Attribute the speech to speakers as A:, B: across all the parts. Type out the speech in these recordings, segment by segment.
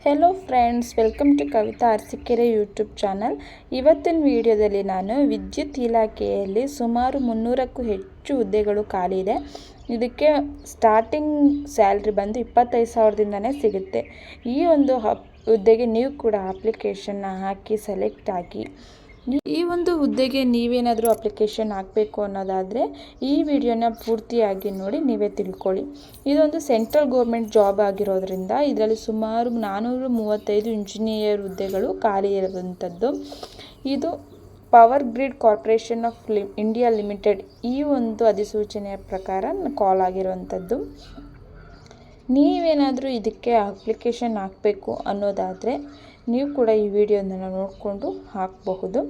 A: Hello friends welcome to Kavitha Arasikere YouTube channel ಇವತ್ತಿನ ವಿಡಿಯೋದಲ್ಲಿ ನಾನು ವಿದ್ಯುತ್ ಇಲಾಖೆಯಲ್ಲಿ ಸುಮಾರು ಮುನ್ನೂರಕ್ಕೂ ಹೆಚ್ಚು ಹುದ್ದೆಗಳು ಖಾಲಿ ಇದೆ ಇದಕ್ಕೆ ಸ್ಟಾರ್ಟಿಂಗ್ ಸ್ಯಾಲ್ರಿ ಬಂದು ಇಪ್ಪತ್ತೈದು ಸಾವಿರದಿಂದನೇ ಸಿಗುತ್ತೆ ಈ ಒಂದು ಹುದ್ದೆಗೆ ನೀವು ಕೂಡ ಅಪ್ಲಿಕೇಶನ್ನ ಹಾಕಿ ಸೆಲೆಕ್ಟ್ ಆಗಿ ಈ ಒಂದು ಹುದ್ದೆಗೆ ನೀವೇನಾದರೂ ಅಪ್ಲಿಕೇಶನ್ ಹಾಕಬೇಕು ಅನ್ನೋದಾದರೆ ಈ ವಿಡಿಯೋನ ಪೂರ್ತಿಯಾಗಿ ನೋಡಿ ನೀವೇ ತಿಳ್ಕೊಳ್ಳಿ. ಇದೊಂದು ಸೆಂಟ್ರಲ್ ಗೌರ್ಮೆಂಟ್ ಜಾಬ್ ಆಗಿರೋದ್ರಿಂದ ಇದರಲ್ಲಿ ಸುಮಾರು ನಾನ್ನೂರು ಮೂವತ್ತೈದು ಇಂಜಿನಿಯರ್ ಹುದ್ದೆಗಳು ಖಾಲಿ ಇರುವಂಥದ್ದು. ಇದು ಪವರ್ ಗ್ರಿಡ್ ಕಾರ್ಪೊರೇಷನ್ ಆಫ್ ಲಿ ಇಂಡಿಯಾ ಲಿಮಿಟೆಡ್ ಈ ಒಂದು ಅಧಿಸೂಚನೆಯ ಪ್ರಕಾರ ಕಾಲ್ ಆಗಿರುವಂಥದ್ದು. ನೀವೇನಾದರೂ ಇದಕ್ಕೆ ಅಪ್ಲಿಕೇಶನ್ ಹಾಕಬೇಕು ಅನ್ನೋದಾದರೆ ನೀವು ಕೂಡ ಈ ವಿಡಿಯೋನ ನೋಡಿಕೊಂಡು ಹಾಕಬಹುದು.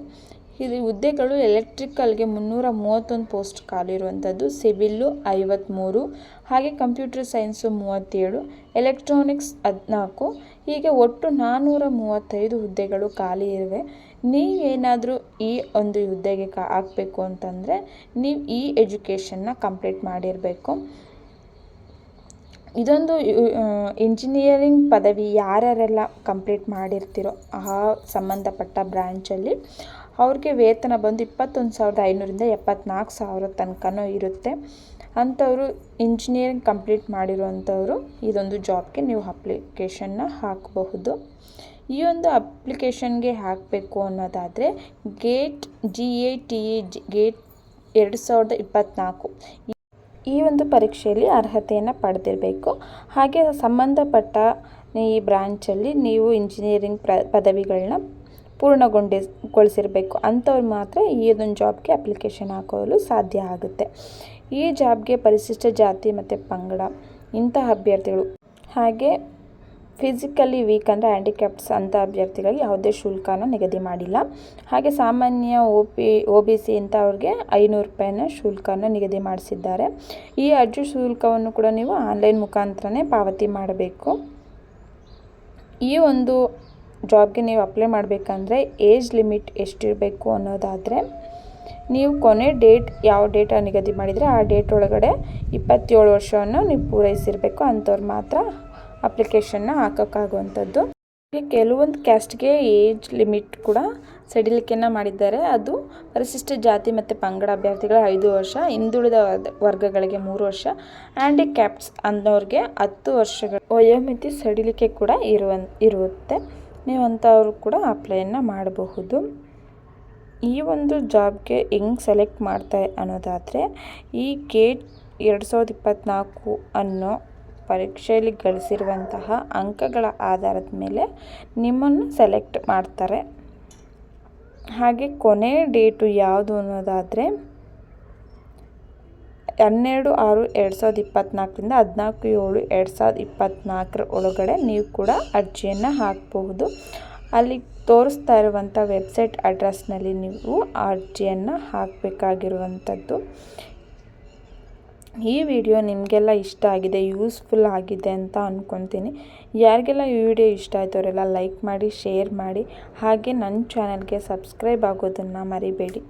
A: ಇಲ್ಲಿ ಹುದ್ದೆಗಳು ಎಲೆಕ್ಟ್ರಿಕಲ್ಗೆ ಮುನ್ನೂರ ಮೂವತ್ತೊಂದು ಪೋಸ್ಟ್ ಖಾಲಿ ಇರುವಂಥದ್ದು, ಸಿವಿಲ್ಲು ಐವತ್ತ್ಮೂರು ಹಾಗೆ ಕಂಪ್ಯೂಟರ್ ಸೈನ್ಸು ಮೂವತ್ತೇಳು, ಎಲೆಕ್ಟ್ರಾನಿಕ್ಸ್ ಹದಿನಾಲ್ಕು, ಹೀಗೆ ಒಟ್ಟು ನಾನ್ನೂರ ಮೂವತ್ತೈದು ಹುದ್ದೆಗಳು ಖಾಲಿ ಇವೆ ನೀವೇನಾದರೂ ಈ ಒಂದು ಹುದ್ದೆಗೆ ಕಾ, ಹಾಕಬೇಕು ಅಂತಂದರೆ ನೀವು ಈ ಎಜುಕೇಷನ್ನ ಕಂಪ್ಲೀಟ್ ಮಾಡಿರಬೇಕು. ಇದೊಂದು ಇಂಜಿನಿಯರಿಂಗ್ ಪದವಿ ಯಾರ್ಯಾರೆಲ್ಲ ಕಂಪ್ಲೀಟ್ ಮಾಡಿರ್ತಿರೋ ಆ ಸಂಬಂಧಪಟ್ಟ ಬ್ರ್ಯಾಂಚಲ್ಲಿ ಅವ್ರಿಗೆ ವೇತನ ಬಂದು ಇಪ್ಪತ್ತೊಂದು ಸಾವಿರದ ಐನೂರಿಂದ ಎಪ್ಪತ್ನಾಲ್ಕು ಸಾವಿರ ತನಕನೂ ಇರುತ್ತೆ. ಅಂಥವರು ಇಂಜಿನಿಯರಿಂಗ್ ಕಂಪ್ಲೀಟ್ ಮಾಡಿರುವಂಥವರು ಇದೊಂದು ಜಾಬ್ಗೆ ನೀವು ಅಪ್ಲಿಕೇಶನ್ನ ಹಾಕಬಹುದು. ಈ ಒಂದು ಅಪ್ಲಿಕೇಶನ್ಗೆ ಹಾಕಬೇಕು ಅನ್ನೋದಾದರೆ gate G A T A G gate ಎರಡು ಸಾವಿರದ ಇಪ್ಪತ್ತ್ನಾಲ್ಕು ಈ ಒಂದು ಪರೀಕ್ಷೆಯಲ್ಲಿ ಅರ್ಹತೆಯನ್ನು ಪಡೆದಿರಬೇಕು. ಹಾಗೆ ಸಂಬಂಧಪಟ್ಟ ಈ ಬ್ರ್ಯಾಂಚಲ್ಲಿ ನೀವು ಇಂಜಿನಿಯರಿಂಗ್ ಪದವಿಗಳನ್ನ ಪೂರ್ಣಗೊಂಡಿಗೊಳಿಸಿರಬೇಕು. ಅಂಥವ್ರು ಮಾತ್ರ ಈ ಒಂದು ಜಾಬ್ಗೆ ಅಪ್ಲಿಕೇಶನ್ ಹಾಕೋಲು ಸಾಧ್ಯ ಆಗುತ್ತೆ. ಈ ಜಾಬ್ಗೆ ಪರಿಶಿಷ್ಟ ಜಾತಿ ಮತ್ತು ಪಂಗಡ ಇಂತಹ ಅಭ್ಯರ್ಥಿಗಳು. ಹಾಗೆ ಫಿಸಿಕಲಿ ವೀಕ್ ಅಂದರೆ ಹ್ಯಾಂಡಿಕ್ಯಾಪ್ಸ್ ಅಂಥ ಅಭ್ಯರ್ಥಿಗಳಿಗೆ ಯಾವುದೇ ಶುಲ್ಕನ ನಿಗದಿ ಮಾಡಿಲ್ಲ. ಹಾಗೆ ಸಾಮಾನ್ಯ O P O B C ಇಂಥವ್ರಿಗೆ ಐನೂರು ರೂಪಾಯಿನ ಶುಲ್ಕನ ನಿಗದಿ ಮಾಡಿಸಿದ್ದಾರೆ. ಈ ಅರ್ಜಿ ಶುಲ್ಕವನ್ನು ಕೂಡ ನೀವು ಆನ್ಲೈನ್ ಮುಖಾಂತರನೇ ಪಾವತಿ ಮಾಡಬೇಕು. ಈ ಒಂದು ಜಾಬ್ಗೆ ನೀವು ಅಪ್ಲೈ ಮಾಡಬೇಕಂದ್ರೆ ಏಜ್ ಲಿಮಿಟ್ ಎಷ್ಟಿರಬೇಕು ಅನ್ನೋದಾದರೆ, ನೀವು ಕೊನೆ ಡೇಟ್ ಯಾವ ಡೇಟ ನಿಗದಿ ಮಾಡಿದರೆ ಆ ಡೇಟ್ ಒಳಗಡೆ ಇಪ್ಪತ್ತೇಳು ವರ್ಷವನ್ನು ನೀವು ಪೂರೈಸಿರಬೇಕು ಅಂಥವ್ರು ಮಾತ್ರ ಅಪ್ಲಿಕೇಶನ್ನ ಹಾಕೋಕ್ಕಾಗುವಂಥದ್ದು. ಕೆಲವೊಂದು ಕ್ಯಾಸ್ಟ್ಗೆ ಏಜ್ ಲಿಮಿಟ್ ಕೂಡ ಸಡಿಲಿಕೆಯನ್ನು ಮಾಡಿದ್ದಾರೆ. ಅದು ಪರಿಶಿಷ್ಟ ಜಾತಿ ಮತ್ತು ಪಂಗಡ ಅಭ್ಯರ್ಥಿಗಳ ಐದು ವರ್ಷ, ಹಿಂದುಳಿದ ವರ್ಗಗಳಿಗೆ ಮೂರು ವರ್ಷ ಹ್ಯಾಂಡಿಕ್ಯಾಪ್ಸ್ ಅನ್ನೋರಿಗೆ ಹತ್ತು ವರ್ಷಗಳ ವಯೋಮಿತಿ ಸಡಿಲಿಕೆ ಕೂಡ ಇರುವ, ಇರುತ್ತೆ. ನೀವು ಅಂಥವ್ರು ಕೂಡ ಅಪ್ಲೈಯನ್ನು ಮಾಡಬಹುದು. ಈ ಒಂದು ಜಾಬ್ಗೆ ಹೆಂಗೆ ಸೆಲೆಕ್ಟ್ ಮಾಡ್ತಾರೆ ಅನ್ನೋದಾದರೆ, ಈ ಗೇಟ್ ಎರಡು ಸಾವಿರದ ಇಪ್ಪತ್ತ್ನಾಲ್ಕು ಅನ್ನೋ ಪರೀಕ್ಷೆಯಲ್ಲಿ ಗಳಿಸಿರುವಂತಹ ಅಂಕಗಳ ಆಧಾರದ ಮೇಲೆ ನಿಮ್ಮನ್ನು ಸೆಲೆಕ್ಟ್ ಮಾಡ್ತಾರೆ. ಹಾಗೆ ಕೊನೆ ಡೇಟು ಯಾವುದು ಅನ್ನೋದಾದರೆ, ಹನ್ನೆರಡು ಆರು ಎರಡು ಸಾವಿರದ ಇಪ್ಪತ್ತ್ನಾಲ್ಕರಿಂದ ಹದಿನಾಲ್ಕು ಏಳು ಎರಡು ಸಾವಿರದ ಇಪ್ಪತ್ತ್ನಾಲ್ಕರ ಒಳಗಡೆ ನೀವು ಕೂಡ ಅರ್ಜಿಯನ್ನು ಹಾಕಬಹುದು. ಅಲ್ಲಿ ತೋರಿಸ್ತಾ ಇರುವಂಥ ವೆಬ್ಸೈಟ್ ಅಡ್ರೆಸ್ನಲ್ಲಿ ನೀವು ಅರ್ಜಿಯನ್ನು ಹಾಕಬೇಕಾಗಿರುವಂಥದ್ದು. ಈ ವಿಡಿಯೋ ನಿಮಗೆಲ್ಲ ಇಷ್ಟ ಆಗಿದೆ, ಯೂಸ್ಫುಲ್ ಆಗಿದೆ ಅಂತ ಅಂದ್ಕೊತೀನಿ ಯಾರಿಗೆಲ್ಲ ಈ ವಿಡಿಯೋ ಇಷ್ಟ ಆಯಿತು ಅವರೆಲ್ಲ ಲೈಕ್ ಮಾಡಿ, ಶೇರ್ ಮಾಡಿ, ಹಾಗೆ ನನ್ನ ಚಾನಲ್ಗೆ ಸಬ್ಸ್ಕ್ರೈಬ್ ಆಗೋದನ್ನು ಮರಿಬೇಡಿ.